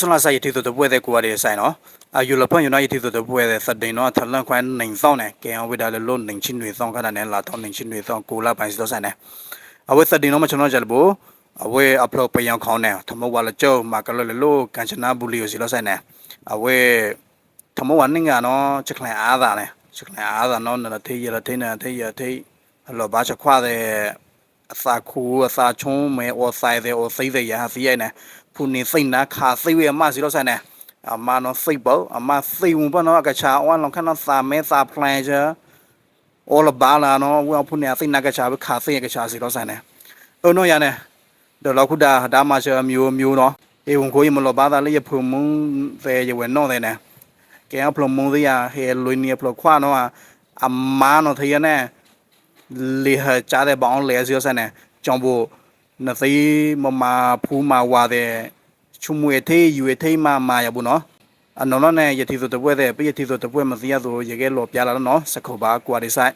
စလာဆိုင်တီတို့တပွဲတဲ့ကိုရတဲ့ဆိုင်နော်အယူလဖန်ယူနိုက်တီတို့တပွဲတဲ့စတဲ့နော်ထလန်ခွန်းနိုင်ဆောင်နေကဲအဝိဒါလည်းလို့နိုင်ချင်းတွေဆောင်ခတာနဲ့လာတော့နိုင်ချင်းတွေဆောင်ကိုလာပိုင်စတော့ဆိုင်နေအဝိစတဲ့နော်မချနော်ကြလဘောအဝိအပလောပယံခေါင်းနေထမဝါလကျော်မာကလလလို့ကန်ချနာဘူးလီယိုစီလို့ဆိုင်နေအဝိထမဝါနင်းကနော်ချက်ခလန်အားသာနေချက်ခလန်အားသာနော်နတေးရတေးနေတေးရတေးအလောဘာချခွာတဲ့ အစာခူအစာချုံးမဲအော်ဆိုင်တဲ့အော်စိတ်တဲ့ရဟာစီရဲ့နေဖူနေစိတ်နာခါစိတ်ဝဲမစီလို့ဆိုင်နေအမနော်စိတ်ပေါ့အမစိတ်ဝင်ပေါ့နော်အကချာအဝါလုံးခဏစာမဲစာ plan ချာ all about လာနော်ဝါဖူနေစိတ်နာကချာပဲခါစိတ်ရကချာစီလို့ဆိုင်နေအုံတော့ရနေဒေါ်လောက်ခုဒါဒါမှချာမျိုးမျိုးနော်အေဝန်ကိုရမလို့ဘာသာလေးရဖုံမုံပဲရဝဲနော်တဲ့နေကဲအဖလမုံသေးရဟဲလွိနီဖလခွာနော်အမနော်ထရနေ လေဟာကြားတဲ့ဘောင်းလဲစီရဆန်နေကြောင့်ဘို့နသိမမဖူးမဝါတဲ့ချုံမွေသေးယူသေးမမာရဘူးနော်အနော်နော်နဲ့ယတိဆိုတပွဲတဲ့ပြယတိဆိုတပွဲမသိရဆိုရေကဲလော်ပြလာတော့နော်စခုပါကွာဒီဆိုင်